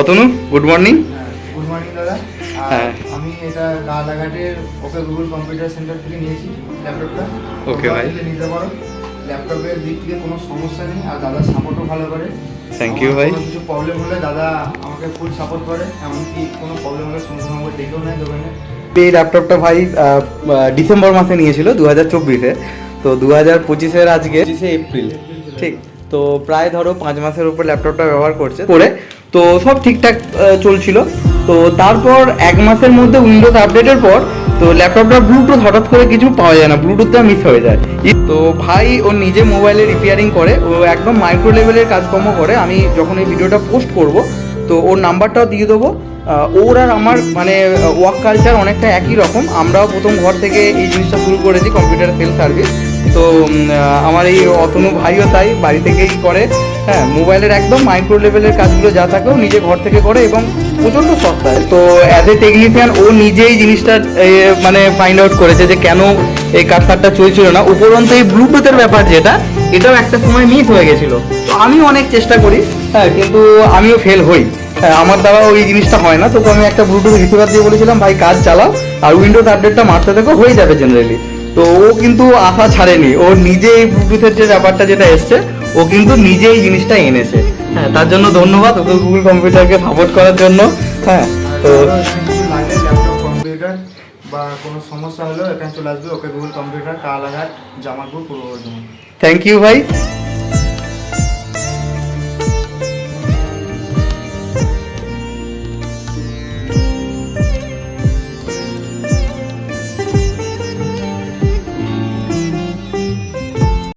Atanu good morning good morning দাদা। হ্যাঁ। আমি এটা গালাঘাটের ওকে গুগল কম্পিউটার সেন্টার থেকে নিয়েছি ল্যাপটপটা। ওকে ভাই। নিতে পারো। ল্যাপটপের দিক থেকে কোনো সমস্যা নেই আর দাদা সাপোর্টও ভালো করে। Thank ইউ ভাই। কিছু প্রবলেম হলে দাদা আমাকে ফুল সাপোর্ট করে এমনকি কোনো প্রবলেম হলে সঙ্গে সঙ্গে আমাকে ডেকেও নেয় দোকানে। এই ল্যাপটপটা ভাই ডিসেম্বর মাসে নিয়েছিল দু হাজার চব্বিশে। তো দু হাজার পঁচিশের আজকে পঁচিশে এপ্রিল। ঠিক। তো প্রায় ধরো পাঁচ মাসের উপর ল্যাপটপটা ব্যবহার করছে। করে তো সব ঠিকঠাক চলছিল। তো তারপর এক মাসের মধ্যে উইন্ডোজ আপডেটের পর, তো ল্যাপটপটা ব্লুটুথ হঠাৎ করে কিছু পাওয়া যায় না ব্লুটুথটা মিস হয়ে যায়। তো ভাই, ও নিজে মোবাইলে রিপেয়ারিং করে, ও একদম মাইক্রো লেভেলের কাজকর্ম করে। আমি যখন এই ভিডিওটা পোস্ট করব, তো ওর নাম্বারটাও দিয়ে দেবো। ওর আর আমার মানে ওয়ার্ক কালচার অনেকটা একই রকম। আমরাও প্রথম ঘর থেকে এই জিনিসটা শুরু করেছি কম্পিউটার সেল সার্ভিস তো আমার এই অতনু ভাইও তাই বাড়ি থেকেই করে। হ্যাঁ মোবাইলের একদম মাইক্রো লেভেলের কাজগুলো যা থাকেও নিজে ঘর থেকে করে এবং প্রচণ্ড সস্তায়। তো অ্যাজ এ টেকনিশিয়ান ও নিজেই জিনিসটা মানে ফাইন্ড আউট করেছে যে কেন এই কাটসারটা চলছিল না। উপরন্ত এই ব্লুটুথের ব্যাপার যেটা, এটাও একটা সময় মিস হয়ে গেছিল। তো আমি অনেক চেষ্টা করি হ্যাঁ কিন্তু আমিও ফেল হই। হ্যাঁ আমার দ্বারা ওই জিনিসটা হয় না। তো আমি একটা ব্লুটুথ রিসিভার দিয়ে বলেছিলাম, ভাই, কাজ চালাও, আর উইন্ডোজ আপডেটটা মারতে থাকো, হয়ে যাবে জেনারেলি তো ও কিন্তু আশা ছাড়েনি। ও নিজে এই ব্লুটুথের যে ব্যাপারটা যেটা এসছে, ও কিন্তু নিজে এই জিনিসটা এনেছে। হ্যাঁ তার জন্য ধন্যবাদ ওকে গুগল কম্পিউটারকে সাপোর্ট করার জন্য। হ্যাঁ তো ল্যাপটপ কম্পিউটার বা কোনো সমস্যা হলেও এখানে চলে আসবে okay Google computer Kalaghat Jamalpur Purba Bardhaman thank you ভাই।